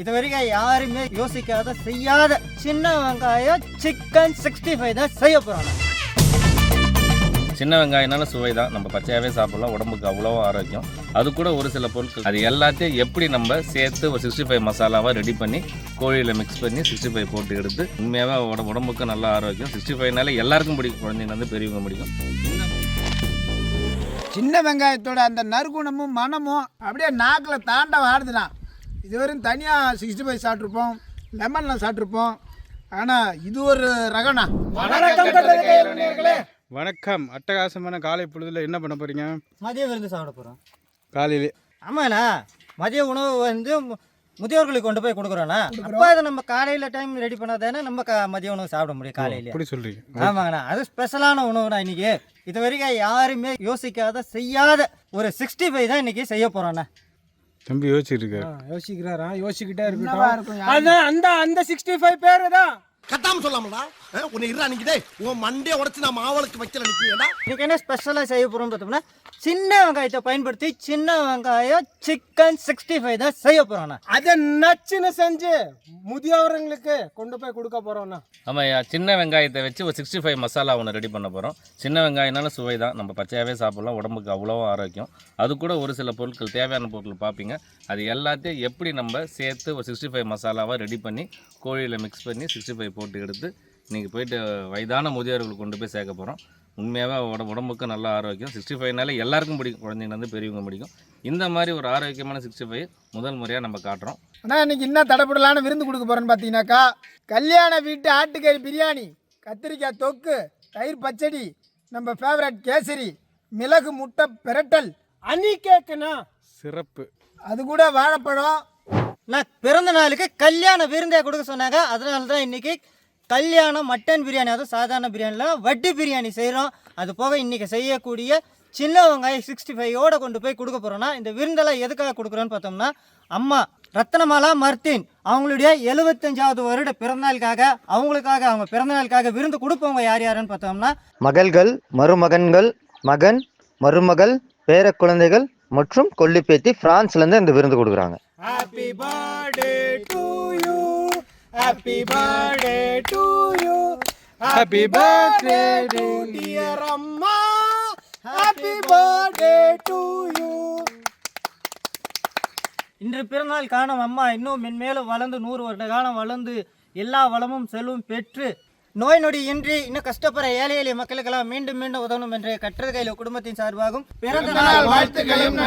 இது வரைக்கும் யாருமே யோசிக்காத செய்யாத சின்ன வெங்காயம் சிக்கன் சிக்ஸ்டி ஃபைவ் தான் செய்ய போகிறோம் சின்ன வெங்காயம்னால சுவை தான். நம்ம பச்சையாகவே சாப்பிடலாம். உடம்புக்கு அவ்வளோ ஆரோக்கியம். அது கூட ஒரு சில பொருட்கள். அது எல்லாத்தையும் எப்படி நம்ம சேர்த்து ஒரு சிக்ஸ்டி ஃபைவ் மசாலாவாக ரெடி பண்ணி கோழியில் மிக்ஸ் பண்ணி சிக்ஸ்டி ஃபைவ் போட்டு எடுத்து உண்மையாகவே உட உடம்புக்கு நல்ல ஆரோக்கியம். சிக்ஸ்டி ஃபைவ்னால எல்லாருக்கும் பிடிக்கும். குழந்தைங்கலேருந்து பெரியவங்க பிடிக்கும். சின்ன வெங்காயத்தோட அந்த நறுகுணமும் மனமும் அப்படியே நாக்கில் தாண்டவம் ஆடுதுண்ணா இதுவரையும் தனியாக சிக்ஸ்டி ஃபைவ் சாப்பிட்ருப்போம் லெமனில் சாப்பிட்ருப்போம் ஆனால் இது ஒரு ரகண்ணா வணக்கம் அட்டகாசமான காலை பொழுதுல என்ன பண்ண போறீங்க? மதிய விருந்து சாப்பிட போகிறோம் காலையிலே. ஆமாண்ணா. மதிய உணவு வந்து மு- முதியோர்களுக்கு கொண்டு போய் கொடுக்குறோண்ணா. அப்போ அதை நம்ம காலையில் டைம் ரெடி பண்ணாதானே நம்ம க மதிய உணவு சாப்பிட முடியும் காலையில. அப்படி சொல்றீங்க. ஆமாங்கண்ணா. அது ஸ்பெஷலான உணவுண்ணா இன்னைக்கு. இது வரைக்கும் யாருமே யோசிக்காத செய்யாத ஒரு சிக்ஸ்டி ஃபைவ் தான் இன்னைக்கு செய்ய போகிறோண்ணா தம்பி யோசிச்சுட்டு இருக்காரு யோசிக்கிறாரா? இருக்கும் இருக்கட்டும் அதான் அந்த அந்த சிக்ஸ்டி ஃபைவ் பேர் தான். கட்டாம சொல்லாமடா உன்னை இருடா நிக்கிதே உன் மண்டைய உடைச்சு நான் மாவளுக்கு வைக்கல நிக்கிறேன்டா இன்னைக்கு என்ன ஸ்பெஷலாக செய்ய போகிறோம் பார்த்தோம்னா சின்ன வெங்காயத்தை பயன்படுத்தி சின்ன வெங்காயம் சிக்கன் சிக்ஸ்டி ஃபைவ் தான் செய்ய போகிறோண்ணா அதை நச்சுன்னு செஞ்சு முதியவர்களுக்கு கொண்டு போய் கொடுக்க போறோம்னா ஆமாம் சின்ன வெங்காயத்தை வச்சு ஒரு சிக்ஸ்டி ஃபைவ் மசாலா ஒன்று ரெடி பண்ண போகிறோம் சின்ன வெங்காயம்னால சுவை தான். நம்ம பச்சையாகவே சாப்பிடலாம். உடம்புக்கு அவ்வளோ ஆரோக்கியம். அது கூட ஒரு சில பொருட்கள் தேவையான பொருட்கள் பார்ப்பீங்க. அது எல்லாத்தையும் எப்படி நம்ம சேர்த்து ஒரு சிக்ஸ்டி ஃபைவ் மசாலாவாக ரெடி பண்ணி கோழியில் மிக்ஸ் பண்ணி சிக்ஸ்டி ஃபைவ் போட்டு எடுத்து நீங்கள் போயிட்டு வயதான முதியோர்களுக்கு கொண்டு போய் சேர்க்க போகிறோம் உண்மையாகவே உட உடம்புக்கு நல்ல ஆரோக்கியம். சிக்ஸ்டி ஃபைவ்னால எல்லாருக்கும் பிடிக்கும். குழந்தைங்கலேருந்து பெரியவங்க பிடிக்கும். இந்த மாதிரி ஒரு ஆரோக்கியமான சிக்ஸ்டி ஃபைவ் முதல் முறையாக நம்ம காட்டுறோம். ஆனால் இன்னைக்கு என்ன தடப்படலான விருந்து கொடுக்க போகிறேன்னு பார்த்தீங்கன்னாக்கா கல்யாண வீட்டு ஆட்டுக்கறி பிரியாணி கத்திரிக்காய் தொக்கு தயிர் பச்சடி நம்ம ஃபேவரட் கேசரி மிளகு முட்டை பிரட்டல் அனி கேக்குனா சிறப்பு. அது கூட வாழைப்பழம். நான் பிறந்த நாளுக்கு கல்யாண விருந்தே கொடுக்க சொன்னாங்க. அதனால தான் இன்னைக்கு கல்யாணம் மட்டன் பிரியாணி அதுவும் சாதாரண பிரியாணியில் வட்டி பிரியாணி செய்கிறோம் அது போக இன்னைக்கு செய்யக்கூடிய சின்ன வெங்காயம் சிக்ஸ்டி ஃபைவோட கொண்டு போய் கொடுக்க போகிறோன்னா இந்த விருந்தெல்லாம் எதுக்காக கொடுக்குறோன்னு பார்த்தோம்னா அம்மா ரத்னமாலா மர்த்தின் அவங்களுடைய எழுபத்தஞ்சாவது வருட பிறந்தநாளுக்காக அவங்களுக்காக அவங்க பிறந்தநாளுக்காக விருந்து கொடுப்பவங்க யார் யாருன்னு பார்த்தோம்னா மகள்கள் மருமகன்கள் மகன் மருமகள் பேர குழந்தைகள் மற்றும் கொல்லிப்பேத்தி பிரான்ஸ்லேருந்து இந்த விருந்து கொடுக்குறாங்க. Happy birthday to you happy birthday to dear அம்மா ஹாப்பி பர்த்டே டு யூ இன்று பிறந்தநாள் காணும் அம்மா இன்னும் மென்மேலும் வளர்ந்து நூறு வருட காலம் வளர்ந்து எல்லா வளமும் செல்வம் பெற்று நோய் நொடி இன்றி இன்னும் கஷ்டப்படுற ஏழை எளிய மக்களுக்கெல்லாம் மீண்டும் மீண்டும் உதவணும் என்ற கற்றது கையில குடும்பத்தின் சார்பாகவும் பிறந்த நாள் வாழ்த்துக்களையும்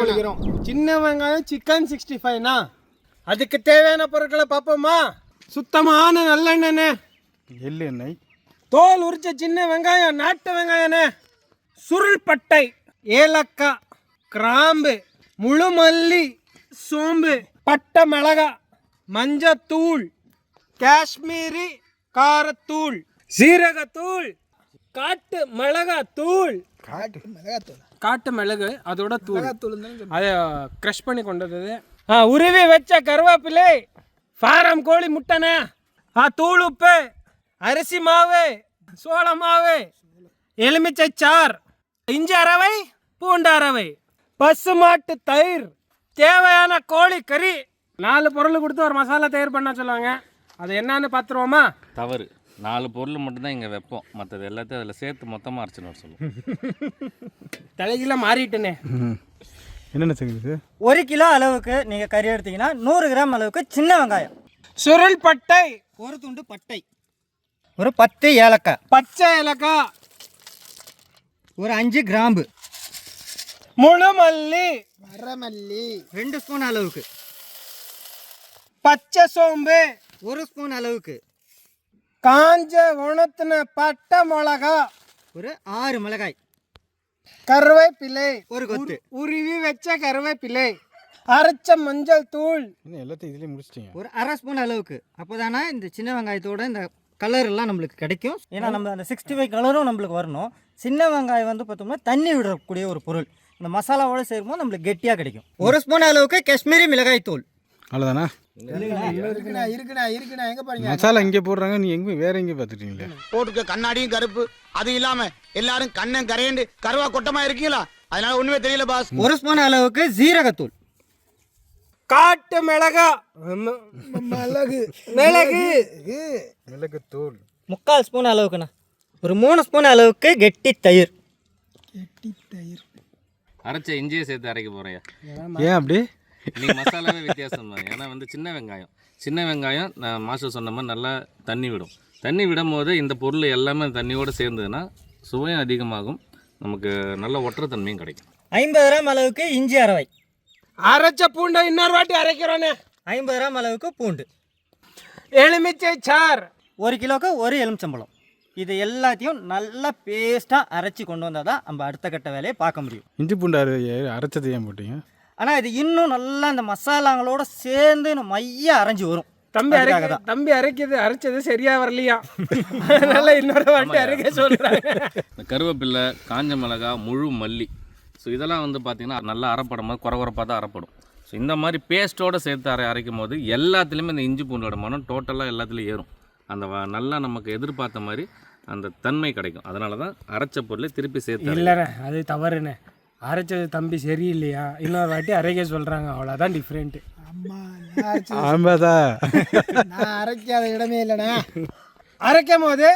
கொள்கிறோம். சின்ன வெங்காயம் சிக்கன் சிக்ஸ்டி ஃபைவ்னா அதுக்கு தேவையான பொருட்களை பார்ப்போமா? சுத்தமான நல்லெண்ணெண்ணே. எள்ளு எண்ணெய் தோல் உரிச்ச சின்ன வெங்காயம் நாட்டு வெங்காயண்ணே சுருள் பட்டை ஏலக்காய் கிராம்பு முழு மல்லி சோம்பு பட்டை மிளகா மஞ்சத்தூள் காஷ்மீரி காரத்தூள் சீரகத்தூள் காட்டு மிளகாத்தூள். காட்டு மிளகு அதோட தூள். அதை க்ரஷ் பண்ணி கொண்டு வந்தது ஆ உருவி வச்ச கருவேப்பிலை ஃபாரம் கோழி முட்டைண்ணே ஆ தூள் உப்பு அரிசி மாவு சோள மாவு எலுமிச்சை சார் இஞ்சி அரவை பூண்டு அரவை பசு மாட்டு தயிர் தேவையான கோழி கறி. நாலு பொருள் கொடுத்து ஒரு மசாலா தயார் பண்ண சொல்லுவாங்க. அது என்னன்னு பார்த்துருவோமா தவறு. நாலு பொருள் மட்டும்தான் இங்கே வைப்போம். மற்றது எல்லாத்தையும் அதில் சேர்த்து மொத்தமாக அரைச்சின்னு வர சொல்லுவோம். தலைகீழ மாறிட்டேனே. என்னென்ன செய்யுது ஒரு கிலோ அளவுக்கு நீங்க கறி எடுத்தீங்கன்னா நூறு கிராம் அளவுக்கு சின்ன வெங்காயம். சுருள் பட்டை. ஒரு துண்டு பட்டை. ஒரு பத்து ஏலக்காய். பச்சை ஏலக்காய். ஒரு அஞ்சு கிராம்பு. முழு மல்லி. வரமல்லி ரெண்டு ஸ்பூன் அளவுக்கு. பச்சை சோம்பு. ஒரு ஸ்பூன் அளவுக்கு. காஞ்ச உணத்துன பட்டை மிளகா ஒரு ஆறு மிளகாய். கருவேப்பிலை. ஒரு கொத்து. உருவி வச்ச கருவேப்பிலை. அரைச்ச மஞ்சள் தூள். எல்லாத்தையும் இதுலேயே முடிச்சிட்டீங்க? ஒரு அரை ஸ்பூன் அளவுக்கு. அப்போதானே இந்த சின்ன வெங்காயத்தோட இந்த கலர் எல்லாம் நம்மளுக்கு கிடைக்கும். ஏன்னா நம்ம அந்த சிக்ஸ்டி ஃபைவ் கலரும் நம்மளுக்கு வரணும். சின்ன வெங்காயம் வந்து பார்த்தோம்னா தண்ணி விடக்கூடிய ஒரு பொருள். இந்த மசாலாவோட சேரும்போது நம்மளுக்கு கெட்டியாக கிடைக்கும். ஒரு ஸ்பூன் அளவுக்கு காஷ்மீரி மிளகாய் தூள் அவ்வளோதானா இருக்குண்ணா இருக்குண்ணா இருக்குண்ணா. எங்க பாருங்க மசாலா இங்கே போடுறாங்க நீ எங்கே வேற எங்கே பார்த்துட்டீங்களே போட்டுக்க கண்ணாடியும் கருப்பு. அது இல்லாம எல்லாரும் கண்ணன் கரையண்டு கருவா கொட்டமா இருக்கீங்களா? அதனால ஒண்ணுமே தெரியல பாஸ் ஒரு ஸ்பூன் அளவுக்கு ஜீரகத்தூள். காட்டு மிளகா. மிளகு. மிளகு. மிளகு. தூள் முக்கால் ஸ்பூன் அளவுக்குண்ணா. ஒரு மூணு ஸ்பூன் அளவுக்கு கெட்டி தயிர் அரைச்ச இஞ்சியை சேர்த்து அரைக்க போகிறேன் ஏன் அப்படி? இன்னைக்கு மசாலாவே வித்தியாசம் தான் ஏன்னா வந்து சின்ன வெங்காயம். சின்ன வெங்காயம் நான் மாஸ்டர் சொன்ன மாதிரி நல்லா தண்ணி விடும். தண்ணி விடும் போது இந்த பொருள் எல்லாமே தண்ணியோடு சேர்ந்ததுன்னா சுவையும் அதிகமாகும். நமக்கு நல்ல ஒற்றைத்தன்மையும் கிடைக்கும். ஐம்பது கிராம் அளவுக்கு இஞ்சி அரவை. அரைச்ச பூண்டை இன்னொரு வாட்டி அரைக்கிறோனே. ஐம்பது கிராம் அளவுக்கு பூண்டு. எலுமிச்சை சார். ஒரு கிலோவுக்கு ஒரு எலுமிச்சம்பழம். இது எல்லாத்தையும் நல்லா பேஸ்ட்டாக அரைச்சி கொண்டு வந்தால் தான் நம்ம அடுத்த கட்ட வேலையை பார்க்க முடியும். இஞ்சி பூண்டு அரை அரைச்சது ஏன் போட்டீங்க? ஆனால் இது இன்னும் நல்லா இந்த மசாலாங்களோட சேர்ந்து இன்னும் மைய அரைஞ்சி வரும். தம்பி அரைக்க தான். தம்பி அரைக்கிறது அரைச்சது சரியா வரலையா? அதனால இன்னொரு வாட்டி அரைக்க சொல்றாங்க. இந்த கருவேப்பில்லை காஞ்ச மிளகா முழு மல்லி. ஸோ இதெல்லாம் வந்து பார்த்திங்கன்னா நல்லா அரைப்படும் போது குறை குறைப்பாக தான் அரைப்படும். ஸோ இந்த மாதிரி பேஸ்ட்டோடு சேர்த்து அரை அரைக்கும் போது எல்லாத்துலேயுமே இந்த இஞ்சி பூண்டோட மனம் டோட்டலாக எல்லாத்துலேயும் ஏறும். அந்த வ- நல்லா நமக்கு எதிர்பார்த்த மாதிரி அந்த தன்மை கிடைக்கும். அதனால தான் அரைச்ச பொருளை திருப்பி சேர்த்து. இல்லைண்ணே அது தவறுண்ணே. அரைச்சது தம்பி சரியில்லையா? இன்னொரு வாட்டி அரைக்க சொல்றாங்க. அவ்வளோதான் டிஃப்ரெண்ட்டு அம்மா நான் அரைக்காத இடமே இல்லைண்ணே. அரைக்கும் போது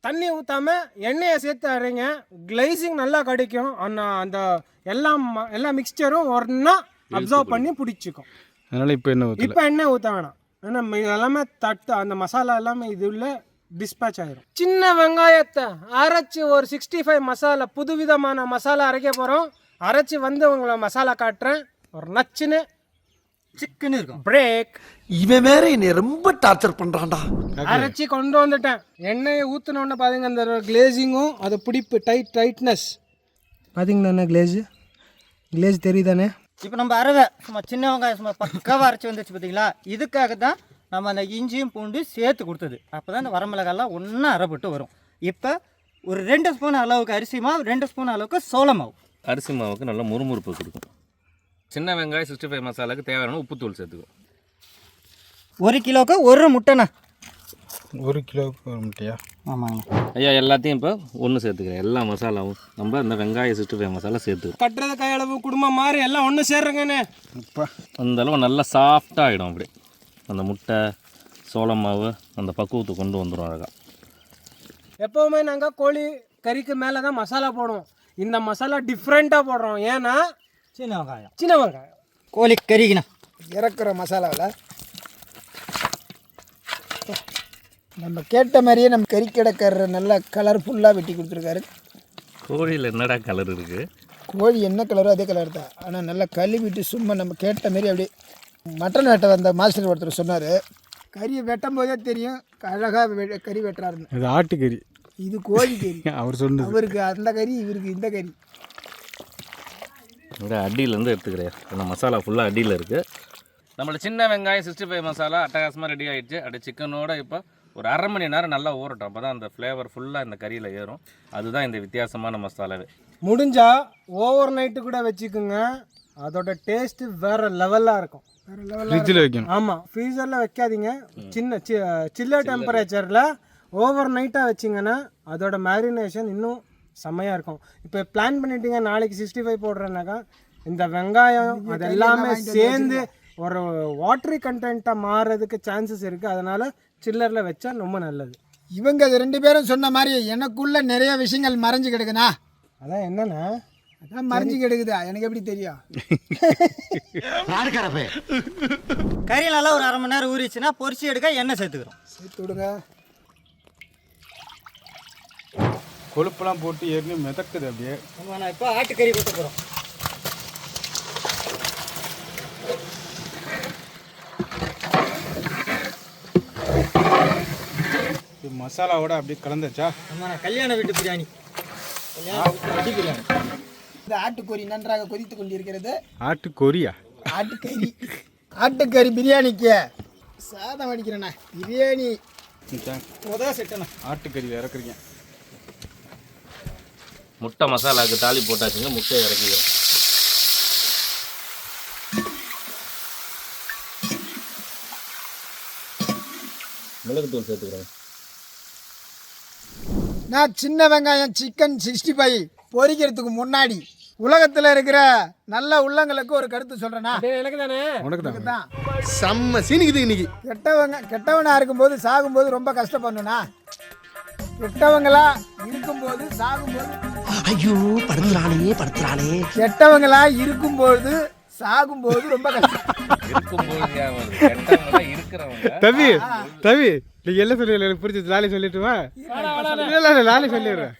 தண்ணி ஊற்றாம எண்ணெயை சேர்த்து அரைங்க. கிளைசிங் நல்லா கிடைக்கும். ஆனால் அந்த எல்லாம் ம- எல்லா மிக்சரும் ஒன்றா அப்சர்வ் பண்ணி பிடிச்சிக்கும். அதனால இப்போ என்ன இப்போ எண்ணெய் ஊற்ற வேணாம். ஏன்னா எல்லாமே தட்டு அந்த மசாலா எல்லாமே இது உள்ள டிஸ்பேச் ஆயிரும். சின்ன வெங்காயத்தை அரைச்சி ஒரு சிக்ஸ்டி ஃபைவ் மசாலா புதுவிதமான மசாலா அரைக்க போகிறோம் அரைச்சி வந்து உங்களை மசாலா காட்டுறேன். ஒரு நச்சுன்னு சிக்கன் இருக்கும். பிரேக் இவன் வேற என்னை ரொம்ப டார்ச்சர் பண்றான்டா. அரைச்சி கொண்டு வந்துட்டேன். எண்ணெயை ஊற்றினோடனே பாருங்க அந்த கிளேசிங்கும் அது பிடிப்பு டைட் டைட்னஸ் பார்த்தீங்கண்ணா கிளேஸு கிளேஸ் தெரியுதானே? இப்போ நம்ம அரவை சும்மா சின்ன வெங்காயம் சும்மா பக்காவாக அரைச்சி வந்துச்சு பார்த்தீங்களா இதுக்காக தான் நம்ம அந்த இஞ்சியும் பூண்டு சேர்த்து கொடுத்தது. அப்போ தான் இந்த வரமிளகாலாம் ஒன்றா அரைப்பட்டு வரும். இப்போ ஒரு ரெண்டு ஸ்பூன் அளவுக்கு அரிசி மாவு ரெண்டு ஸ்பூன் அளவுக்கு சோள மாவு. அரிசி மாவுக்கு நல்ல முறுமுறுப்பு கொடுக்கும். சின்ன வெங்காயம் சிக்ஸ்டி ஃபைவ் மசாலாவுக்கு தேவையான உப்புத்தூள் சேர்த்துக்கும் ஒரு கிலோவுக்கு ஒரு முட்டைண்ணா. ஒரு கிலோவுக்கு ஒரு முட்டையா? ஆமாங்கண்ணா ஐயா எல்லாத்தையும் இப்போ ஒன்று சேர்த்துக்கிறேன். எல்லா மசாலாவும் நம்ம இந்த வெங்காயம் சிக்ஸ்டி ஃபைவ் மசாலா சேர்த்துக்கிறோம் கட்டுறது கையளவு குடும்பம் மாதிரி எல்லாம் ஒன்று சேர்றேங்கண்ணே. அந்த அளவு நல்லா சாஃப்டாக ஆகிடும் அப்படி அந்த முட்டை சோள மாவு அந்த பக்குவத்தை கொண்டு வந்துடும் அழகாக எப்போவுமே நாங்கள் கோழி கறிக்கு மேலே தான் மசாலா போடுவோம். இந்த மசாலா டிஃப்ரெண்ட்டாக போடுறோம். ஏன்னா சின்ன வெங்காயம். சின்ன வெங்காயம். கோழி கறிக்குண்ணா. இறக்குற மசாலாவில் நம்ம கேட்ட மாதிரியே நம்ம கறி கிடக்கிற நல்லா கலர்ஃபுல்லாக வெட்டி கொடுத்துருக்காரு. கோழியில் என்னடா கலர் இருக்குது கோழி என்ன கலரோ அதே கலர் தான். ஆனால் நல்லா கழுவிட்டு சும்மா நம்ம கேட்ட மாரி அப்படியே மட்டன் வெட்ட வந்த மாஸ்டர் ஒருத்தர் சொன்னார். கறியை வெட்டும் போதே தெரியும் அழகாக கறி வெட்டுறாருன்னு. இது ஆட்டுக்கறி. இது கோழி கறி. அவர் சொன்னது. அவருக்கு அந்த கறி இவருக்கு இந்த கறி. இந்த அடியிலேருந்து எடுத்துக்கிறேன். இந்த மசாலா ஃபுல்லாக அடியில் இருக்குது நம்மளோட சின்ன வெங்காயம் சிக்ஸ்டி ஃபைவ் மசாலா அட்டகாசமாக ரெடி ஆயிடுச்சு. அப்படியே சிக்கனோட இப்போ ஒரு அரை மணி நேரம் நல்லா ஊறட்டும். அப்போ தான் அந்த ஃப்ளேவர் ஃபுல்லாக இந்த கறியில் ஏறும். அதுதான் இந்த வித்தியாசமான மசாலாவே. முடிஞ்சா ஓவர் நைட்டு கூட வச்சுக்கோங்க. அதோட டேஸ்ட் வேற லெவலாக இருக்கும். வேற வைக்கணும். ஆமாம் ஃப்ரீசரில் வைக்காதீங்க. சின்ன சில்ல டெம்பரேச்சரில் ஓவர் நைட்டாக வச்சிங்கன்னா அதோட மேரினேஷன் இன்னும் செம்மையாக இருக்கும். இப்போ பிளான் பண்ணிட்டீங்க நாளைக்கு சிக்ஸ்டி ஃபைவ் போடுறேன்னாக்கா இந்த வெங்காயம் அது எல்லாமே சேர்ந்து ஒரு வாட்டரி கண்டென்ட்டாக மாறுறதுக்கு சான்சஸ் இருக்குது அதனால் சில்லரில் வச்சா ரொம்ப நல்லது. இவங்க அது ரெண்டு பேரும் சொன்ன மாதிரி எனக்குள்ள நிறைய விஷயங்கள் மறைஞ்சு கிடக்குண்ணா அதான் என்னன்னா அதான் மறைஞ்சு கிடக்குதா? எனக்கு எப்படி தெரியும்? கறி நல்லா ஒரு அரை மணி நேரம் ஊறிச்சுன்னா பொரிச்சு எடுக்க எண்ணெய் சேர்த்துக்கிறோம். சேர்த்து விடுங்க. கொழுப்பெல்லாம் போட்டு ஏற்கனவே மிதக்குது அப்படியே. நம்ம நான் இப்போ ஆட்டுக்கறி கொட்ட போகிறோம் இது மசாலாவோட அப்படியே கலந்துச்சா நம்ம நான் கல்யாண வீட்டு பிரியாணி. கல்யாண வீட்டு வட்டி பிரியாணி. இந்த ஆட்டுக்கறி நன்றாக கொதித்து கொண்டிருக்கிறது. ஆட்டுக்கொரியா ஆட்டுக்கறி. ஆட்டுக்கறி பிரியாணிக்கு சாதம் அடிக்கிறேண்ணா. பிரியாணி. முதல் செட்டண்ணா. ஆட்டுக்கறி இறக்குறீங்க. முட்டை மசாலாவுக்கு தாலி போட்டாச்சுங்க முட்டையை இறக்கிக்கிறோம் மிளகுத்தூள் சேர்த்துக்கிறோம் நான் சின்ன வெங்காயம் சிக்கன் சிக்ஸ்டி ஃபைவ் பொரிக்கிறதுக்கு முன்னாடி உலகத்தில் இருக்கிற நல்ல உள்ளங்களுக்கு ஒரு கருத்து சொல்கிறேன்னா எனக்கு தானே உனக்கு தான் தான் செம்ம சீனிக்குது இன்னைக்கு. கெட்டவங்க கெட்டவனா இருக்கும்போது சாகும்போது ரொம்ப கஷ்டப்படணும்னா? கெட்டவங்களா இருக்கும்போது சாகும்போது ஐயோ படுத்துறானே படுத்துறானே. கெட்டவங்களா இருக்கும்போது சாகும்போது ரொம்ப கஷ்டம். இருக்கும்போது இருக்கிறவங்க? தம்பி தம்பி நீங்க எல்லாம் சொல்லி எனக்கு புரிஞ்சது. நாளை சொல்லிட்டுமா இல்ல இல்ல இல்ல, நாளை சொல்லிடுறேன்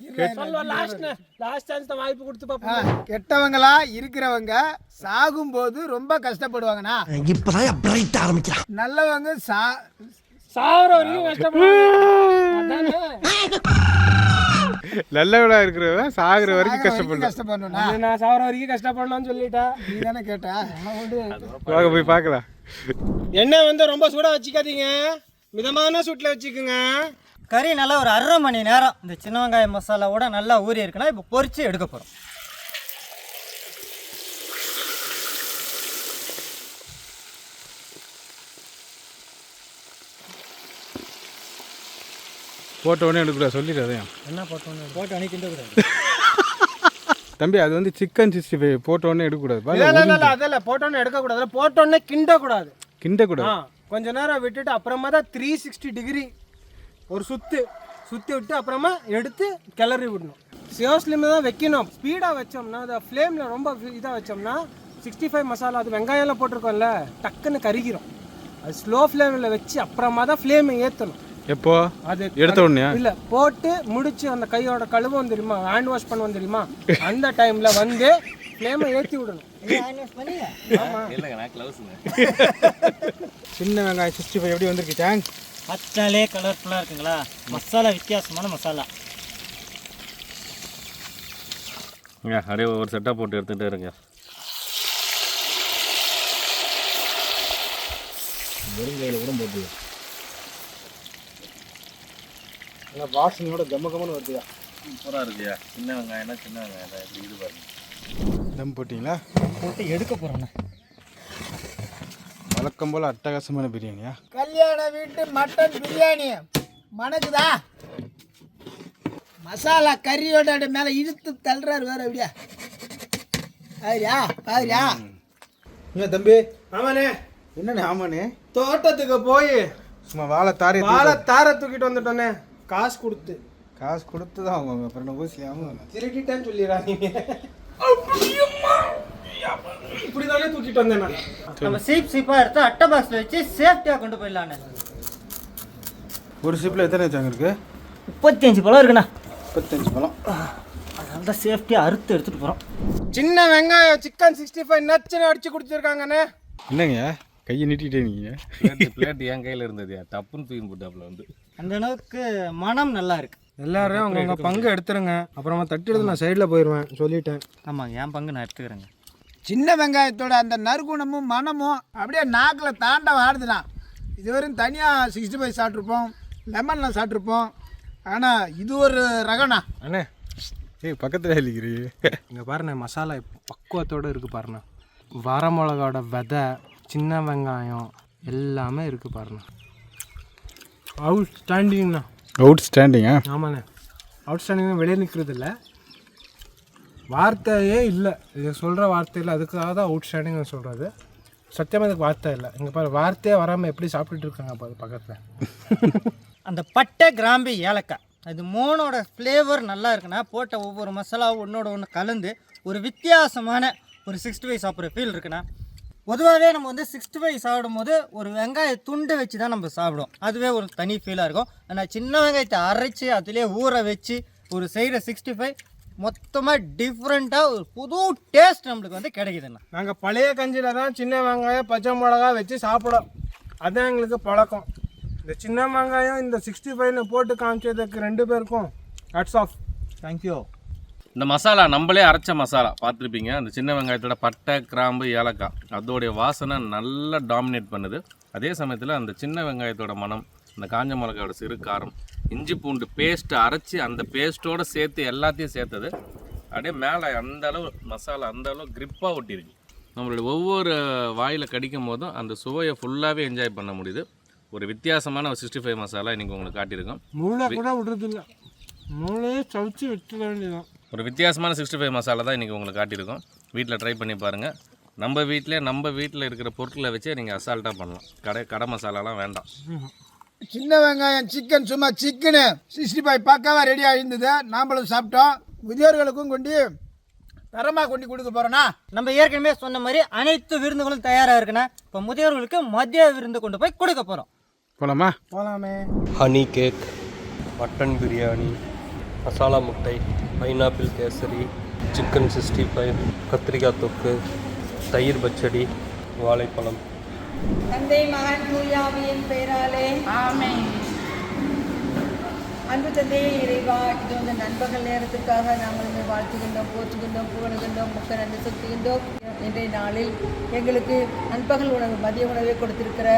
லாஸ்ட் லாஸ்ட் சான்ஸ் தான் வாய்ப்பு கொடுத்து ஆ, பார்ப்போம் கெட்டவங்களா இருக்கிறவங்க சாகும்போது ரொம்ப கஷ்டப்படுவாங்கண்ணா. இப்பதான் பிரைட் ஆரம்பிக்கிறான் நல்லவங்க சா சாவர வரைக்கும் கஷ்டப்படுவாங்க நல்லவளா இருக்கிறவன் சாகுற வரைக்கும் கஷ்டப்படணும். கஷ்டப்படணும்னா அது நான் சாவர வரைக்கும் கஷ்டப்படணும்னு சொல்லிட்டேன் நீ தானே கேட்ட வாங்க போய் பார்க்கலாம். எண்ணெய் வந்து ரொம்ப சூடாக வச்சுக்காதீங்க. மிதமான சூட்டில் வச்சுக்கோங்க. கறி நல்லா ஒரு அரை மணி நேரம் இந்த சின்ன வெங்காய மசாலாவோட நல்லா ஊறி இருக்குன்னா இப்போ பொரிச்சு எடுக்க போகிறோம் போட்ட உடனே எடுக்கூடாது சொல்லிடு அதையும். என்ன போட்டோன்னு போட்டு அணிக்கின்ற கூடாது தம்பி அது வந்து சிக்கன் சிக்ஸ்டி ஃபைவ் போட்ட உடனே எடுக்கக்கூடாது. இல்லை இல்லை பாரு, இல்லை அதில் போட்டோன்னே எடுக்கக்கூடாது. அதில் போட்டோன்னே கிண்டக்கூடாது. கிண்டக்கூடாது. ஆ. கொஞ்ச நேரம் விட்டுட்டு அப்புறமா தான் த்ரீ சிக்ஸ்டி டிகிரி ஒரு சுத்து சுற்றி விட்டு அப்புறமா எடுத்து கிளறி விடணும். சியோ ஸ்லிமில் தான் வைக்கணும். ஸ்பீடாக வச்சோம்னா அதை ஃப்ளேமில் ரொம்ப இதாக வச்சோம்னா சிக்ஸ்டி ஃபைவ் மசாலா அது வெங்காயம்லாம் போட்டிருக்கோம்ல டக்குன்னு கருகிரும். அது ஸ்லோ ஃப்ளேமில் வச்சு அப்புறமா தான் ஃப்ளேமை ஏற்றணும் எப்போ? அது எடுத்த உடனே இல்ல போட்டு முடிச்சு அந்த கையோட கழுவும் தெரியுமா? ஹேண்ட் வாஷ் பண்ணுவோம் தெரியுமா? அந்த டைம்ல வந்து ஃப்ளேமை ஏற்றி விடணும். இல்லைங்க நான் க்ளவுஸுங்க சின்ன வெங்காயம் சிக்ஸ்டி ஃபைவ் எப்படி வந்திருக்கு டேங்க் பச்சாலே கலர்ஃபுல்லாக இருக்குங்களா? மசாலா வித்தியாசமான மசாலா. அப்படியே ஒரு செட்டாக போட்டு எடுத்துகிட்டே இருங்க. வாசனையோட கம்ம கம்மன்னு வருதுயா. சூப்பராக இருக்குயா? சின்ன வெங்காயம்னா சின்ன வெங்காயம் இது பாருங்க. தம் போட்டிங்களா? போட்டு எடுக்க போகிறோண்ணே வழக்கம் போல் அட்டகாசமான பிரியாணியா? கல்யாண வீட்டு மட்டன் பிரியாணி. மணக்குதா? மசாலா கறியோட மேலே இழுத்து தள்ளுறாரு வேற அப்படியா? பாரியா பாரியா ஏன் தம்பி? ஆமாண்ணே. என்னண்ணே? ஆமாண்ணே. தோட்டத்துக்கு போய். சும்மா வாழை தாரி வாழை தார தூக்கிட்டு வந்துட்டோன்னே காசு கொடுத்து. காசு கொடுத்து தான் அவங்க அப்புறம் ஊசி ஆமாம் திருடிட்டேன்னு சொல்லிடுறாங்க இப்படி தானே தூக்கிட்டு வந்தேன் நான். நம்ம சீப் சீப்பாக எடுத்து அட்டை பாக்ஸில் வச்சு சேஃப்டியாக கொண்டு போயிடலாண்ணே ஒரு ஷிப்பில் எத்தனை வச்சாங்க இருக்கு? முப்பத்தஞ்சு பழம் இருக்குண்ணா. முப்பத்தஞ்சு பழம். அதனால தான் சேஃப்டியாக அறுத்து எடுத்துகிட்டு போகிறோம் சின்ன வெங்காயம் சிக்கன் சிக்ஸ்டி ஃபைவ் நச்சுன்னு அடிச்சு கொடுத்துருக்காங்கண்ணே என்னங்க? கையை நீட்டிகிட்டே நீங்கள் பிளேட் பிளேட் என் கையில் இருந்ததுயா டப்புன்னு தூக்கி போட்டாப்புல வந்து. அந்த அளவுக்கு மனம் நல்லா இருக்கு. எல்லாரும் அவங்கவுங்க பங்கு எடுத்துருங்க. அப்புறமா தட்டி எடுத்து நான் சைடில் போயிடுவேன் சொல்லிட்டேன். ஆமாங்க என் பங்கு நான் எடுத்துக்கிறேங்க. சின்ன வெங்காயத்தோட அந்த நறுகுணமும் மனமும் அப்படியே நாக்கில் தாண்டம் ஆடுதுண்ணா இதுவரையும் தனியாக சிக்ஸ்டி ஃபைவ் சாப்பிட்ருப்போம் லெமனில் சாப்பிட்ருப்போம் ஆனால் இது ஒரு ரகண்ணா அண்ணே ஏய் பக்கத்தில் எழுதிக்கிறீங்க இங்கே பாருண்ணே மசாலா பக்குவத்தோடு இருக்குது பாருண்ணே. வரமிளகாவோட விதை சின்ன வெங்காயம் எல்லாமே இருக்குது பாருண்ணே. அவுட் ஸ்டாண்டிங்ண்ணா அவுட் ஸ்டாண்டிங்கா ஆமாண்ணே. அவுட் ஸ்டாண்டிங் வெளியே நிற்கிறது இல்லை வார்த்தையே இல்லை. இது சொல்கிற வார்த்தை இல்லை அதுக்காக தான் அவுட் ஸ்டாண்டிங் சொல்கிறது சத்தியமாக இதுக்கு வார்த்தை இல்லை. இங்கே பாரு வார்த்தையே வராமல் எப்படி சாப்பிட்டுட்டு இருக்காங்க பாரு பக்கத்தில். அந்த பட்டை கிராம்பு ஏலக்காய். அது மூணோட ஃப்ளேவர் நல்லா இருக்குன்னா போட்ட ஒவ்வொரு மசாலாவும் ஒன்றோட ஒன்று கலந்து ஒரு வித்தியாசமான ஒரு சிக்ஸ்டி ஃபைவ் சாப்பிட்ற ஃபீல் இருக்குண்ணா பொதுவாகவே நம்ம வந்து சிக்ஸ்டி ஃபைவ் சாப்பிடும்போது ஒரு வெங்காய துண்டு வச்சு தான் நம்ம சாப்பிடுவோம். அதுவே ஒரு தனி ஃபீலாக இருக்கும். ஆனால் சின்ன வெங்காயத்தை அரைச்சி அதிலே ஊற வச்சு ஒரு செய்கிற சிக்ஸ்டி ஃபைவ் மொத்தமாக டிஃப்ரெண்ட்டாக ஒரு புது டேஸ்ட் நம்மளுக்கு வந்து கிடைக்குதுண்ணா. நாங்கள் பழைய கஞ்சியில் தான் சின்ன வெங்காயம் பச்சை மிளகா வச்சு சாப்பிடும் அதுதான் எங்களுக்கு பழக்கம். இந்த சின்ன வெங்காயம் இந்த சிக்ஸ்டி ஃபைவ்னு போட்டு காமிச்சதுக்கு ரெண்டு பேருக்கும் ஹட்ஸ் ஆஃப் தேங்க்யூ இந்த மசாலா நம்மளே அரைச்ச மசாலா பார்த்துருப்பீங்க. அந்த சின்ன வெங்காயத்தோட பட்டை கிராம்பு ஏலக்காய் அதோடைய வாசனை நல்லா டாமினேட் பண்ணுது. அதே சமயத்தில் அந்த சின்ன வெங்காயத்தோட மனம் அந்த காஞ்ச மிளகாயோட சிறு காரம் இஞ்சி பூண்டு பேஸ்ட் அரைச்சி அந்த பேஸ்ட்டோட சேர்த்து எல்லாத்தையும் சேர்த்தது. அப்படியே மேலே அந்த அளவு மசாலா அந்த அளவு கிரிப்பாக ஒட்டியிருக்கு நம்மளுடைய ஒவ்வொரு வாயில் கடிக்கும் போதும் அந்த சுவையை ஃபுல்லாகவே என்ஜாய் பண்ண முடியுது. ஒரு வித்தியாசமான ஒரு சிக்ஸ்டி ஃபைவ் மசாலா இன்றைக்கி உங்களுக்கு காட்டியிருக்கோம். மூளை கூட விடுறது இல்லை மூளையே சவுச்சு விட்டுற வேண்டியதான் ஒரு வித்தியாசமான சிக்ஸ்டி ஃபைவ் மசாலா தான் இன்றைக்கி உங்களுக்கு காட்டியிருக்கோம். வீட்டில் ட்ரை பண்ணி பாருங்கள் நம்ம வீட்டிலே நம்ம வீட்டில் இருக்கிற பொருட்களை வச்சே நீங்கள் அசால்ட்டாக பண்ணலாம். கடை கடை மசாலாலாம் வேண்டாம். சின்ன வெங்காயம் சிக்கன் சும்மா சிக்கனு சிக்ஸ்டி ஃபைவ் பக்காவாக ரெடியாக இருந்தது நாம்பளும் சாப்பிட்டோம். முதியோர்களுக்கும் கொண்டு தரமாக கொண்டு கொடுக்க போகிறோன்னா நம்ம ஏற்கனவே சொன்ன மாதிரி அனைத்து விருந்துகளும் தயாராக இருக்குண்ணா. இப்போ முதியோர்களுக்கு மதிய விருந்து கொண்டு போய் கொடுக்க போகிறோம் போலாமா? போகலாமே honey cake mutton biryani masala முட்டை pineapple kesari chicken sixty five கத்திரிக்காய் தொக்கு தயிர் பச்சடி வாழைப்பழம். தந்தை மகன் தூயாவியின் பெயராலே. ஆமென். அன்பு தந்தையே இறைவா இது வந்து நண்பகல் நேரத்துக்காக நாங்கள் உண்மை வாழ்த்துகின்றோம் போற்றுகின்றோம் புகழுகின்றோம் முக்க நன்றி செலுத்துகின்றோம். இன்றைய நாளில் எங்களுக்கு நண்பகல் உணவு மதிய உணவை கொடுத்திருக்கிற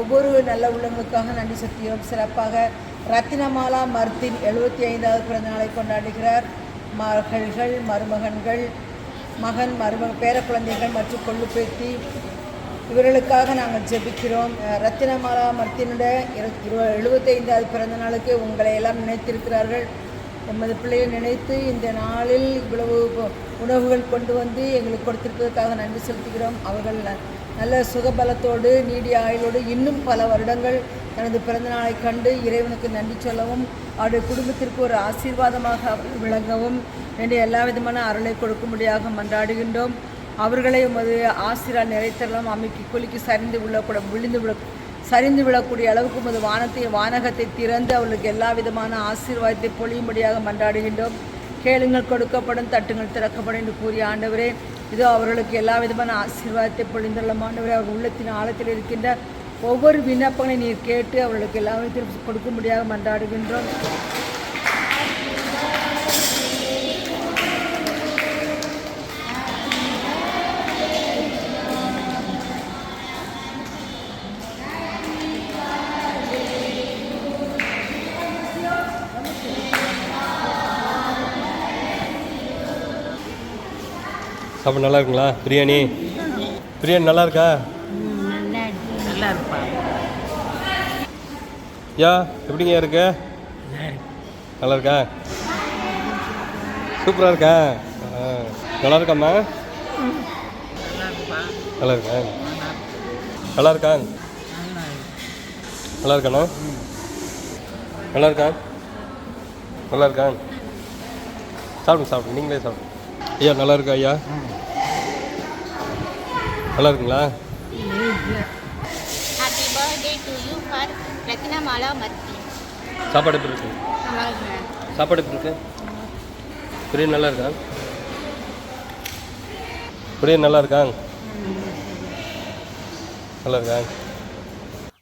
ஒவ்வொரு நல்ல உள்ளங்களுக்காக நன்றி செலுத்துகிறோம். சிறப்பாக ரத்தினமாலா மருத்தின் எழுபத்தி ஐந்தாவது பிறந்த நாளை கொண்டாடுகிறார். மகள்கள் மருமகன்கள் மகன் மருமக பேரக்குழந்தைகள் மற்றும் கொள்ளுப்பேத்தி இவர்களுக்காக நாங்கள் ஜெபிக்கிறோம். ரத்தினமாலா மர்த்தினுடைய இரு- எழுபத்தைந்தாவது பிறந்த நாளுக்கு உங்களை எல்லாம் நினைத்திருக்கிறார்கள். எமது பிள்ளையை நினைத்து இந்த நாளில் இவ்வளவு உணவுகள் கொண்டு வந்து எங்களுக்கு கொடுத்திருப்பதற்காக நன்றி செலுத்துகிறோம். அவர்கள் நல்ல சுகபலத்தோடு நீடிய ஆயுளோடு இன்னும் பல வருடங்கள் தனது பிறந்த நாளை கண்டு இறைவனுக்கு நன்றி சொல்லவும் அவருடைய குடும்பத்திற்கு ஒரு ஆசீர்வாதமாக விளங்கவும் வேண்டிய எல்லா விதமான அருளை கொடுக்கும்படியாக மன்றாடுகின்றோம். அவர்களை உமது ஆசிரியர் நிறைத்தரலாம். அமைக்கி குலுக்கி சரிந்து விழக்கூட விழுந்து விழ சரிந்து விழக்கூடிய அளவுக்கு உமது வானத்தை வானகத்தை திறந்து அவர்களுக்கு எல்லா விதமான ஆசீர்வாதத்தை பொழியும்படியாக மன்றாடுகின்றோம். கேளுங்கள் கொடுக்கப்படும் தட்டுங்கள் திறக்கப்படும் என்று கூறிய ஆண்டவரே இதோ அவர்களுக்கு எல்லா விதமான ஆசீர்வாதத்தை பொழிந்துள்ள ஆண்டவரே அவர் உள்ளத்தின் ஆழத்தில் இருக்கின்ற ஒவ்வொரு விண்ணப்பங்களை நீர் கேட்டு அவர்களுக்கு எல்லா விதத்திலும் கொடுக்கும்படியாக மன்றாடுகின்றோம். சாப்பாடு நல்லா இருக்குங்களா? பிரியாணி? பிரியாணி நல்லா இருக்கா? நல்லா இருப்பா யா எப்படிங்க இருக்கு? நல்லா இருக்கா? சூப்பராக இருக்கா? நல்லா இருக்காம்மா? நல்லா இருக்கா? நல்லா இருக்கா? நல்லா இருக்காண்ணா நல்லா இருக்கா? நல்லா இருக்கா? சாப்பிடுங்க சாப்பிடுங்க. நீங்களே சாப்பிடுங்க. ஐயா நல்லா இருக்கா ஐயா? நல்லா இருக்குங்களா happy birthday to you for Ratnamala மத்தி. சாப்பாடு எப்படி இருக்கு? சாப்பாடு எப்படி இருக்கு? பிரியாணி நல்லா இருக்கா பிரியாணி நல்லா இருக்கா நல்லா இருக்கா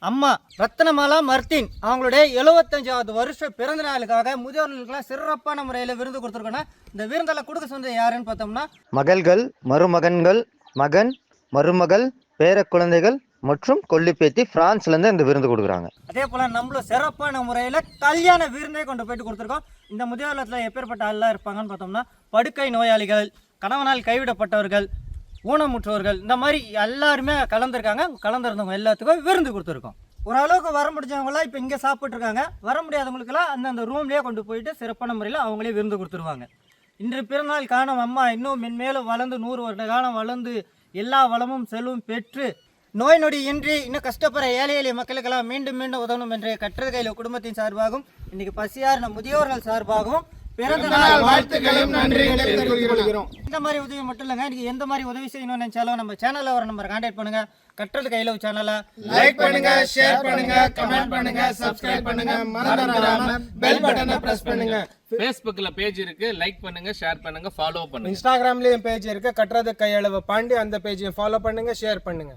அம்மா ரத்னமாலா மர்த்தின். அவங்களுடைய எழுபத்தஞ்சாவது வருஷ பிறந்த நாளுக்காக முதியோர்களுக்கெல்லாம் சிறப்பான முறையில் விருந்து கொடுத்துருக்கோன்னா இந்த விருந்தெல்லாம் கொடுக்க சொன்னது யாருன்னு பார்த்தோம்னா மகள்கள் மருமகன்கள் மகன் மருமகள் பேர குழந்தைகள் மற்றும் கொல்லிப்பேத்தி பிரான்ஸ்லேருந்து இந்த விருந்து கொடுக்குறாங்க. அதே போல் நம்மளும் சிறப்பான முறையில் கல்யாண விருந்தே கொண்டு போயிட்டு கொடுத்துருக்கோம். இந்த முதியோர் எப்பேற்பட்ட ஆள்லாம் இருப்பாங்கன்னு பார்த்தோம்னா படுக்கை நோயாளிகள் கணவனால் கைவிடப்பட்டவர்கள் ஊனமுற்றவர்கள் இந்த மாதிரி எல்லாருமே கலந்துருக்காங்க. கலந்துருந்தவங்க எல்லாத்துக்கும் விருந்து கொடுத்துருக்கோம். ஓரளவுக்கு வர முடிஞ்சவங்களாம் இப்போ இங்கே சாப்பிட்ருக்காங்க வர முடியாதவங்களுக்கெல்லாம் அந்தந்த ரூம்லேயே கொண்டு போயிட்டு சிறப்பான முறையில் அவங்களே விருந்து கொடுத்துருவாங்க. இன்று பிறநாள் காணும் அம்மா இன்னும் மென்மேலும் வளர்ந்து நூறு வருட காலம் வளர்ந்து எல்லா வளமும் செல்வம் பெற்று நோய் நொடி இன்றி இன்னும் கஷ்டப்படுற ஏழை எளிய மக்களுக்கெல்லாம் மீண்டும் மீண்டும் உதவணும் என்ற கற்றது கையில் குடும்பத்தின் சார்பாகவும் இன்னைக்கு பசியாரின முதியோர்கள் சார்பாகவும் பிறந்த நாள் கொள்கிறோம். இந்த மாதிரி உதவி மட்டும் இல்லைங்க. இன்னைக்கு எந்த மாதிரி உதவி செய்யணும்னு நினைச்சாலும் நம்ம சேனலில் வர நம்பர் கான்டாக்ட் பண்ணுங்க. கட்டுறது கையில் சேனலை. லைக் பண்ணுங்க ஷேர் பண்ணுங்க கமெண்ட் பண்ணுங்க சப்ஸ்கிரைப் பண்ணுங்க. மறந்துடாம பெல் பட்டனை பிரஸ் பண்ணுங்க. ஃபேஸ்புக்கில் பேஜ் இருக்குது லைக் பண்ணுங்கள் ஷேர் பண்ணுங்கள் ஃபாலோ பண்ணுங்கள் இன்ஸ்டாகிராம்லேயும் பேஜ் இருக்கு. கட்டுறது கையளவு பாண்டி அந்த பேஜையும் ஃபாலோ பண்ணுங்க ஷேர் பண்ணுங்க.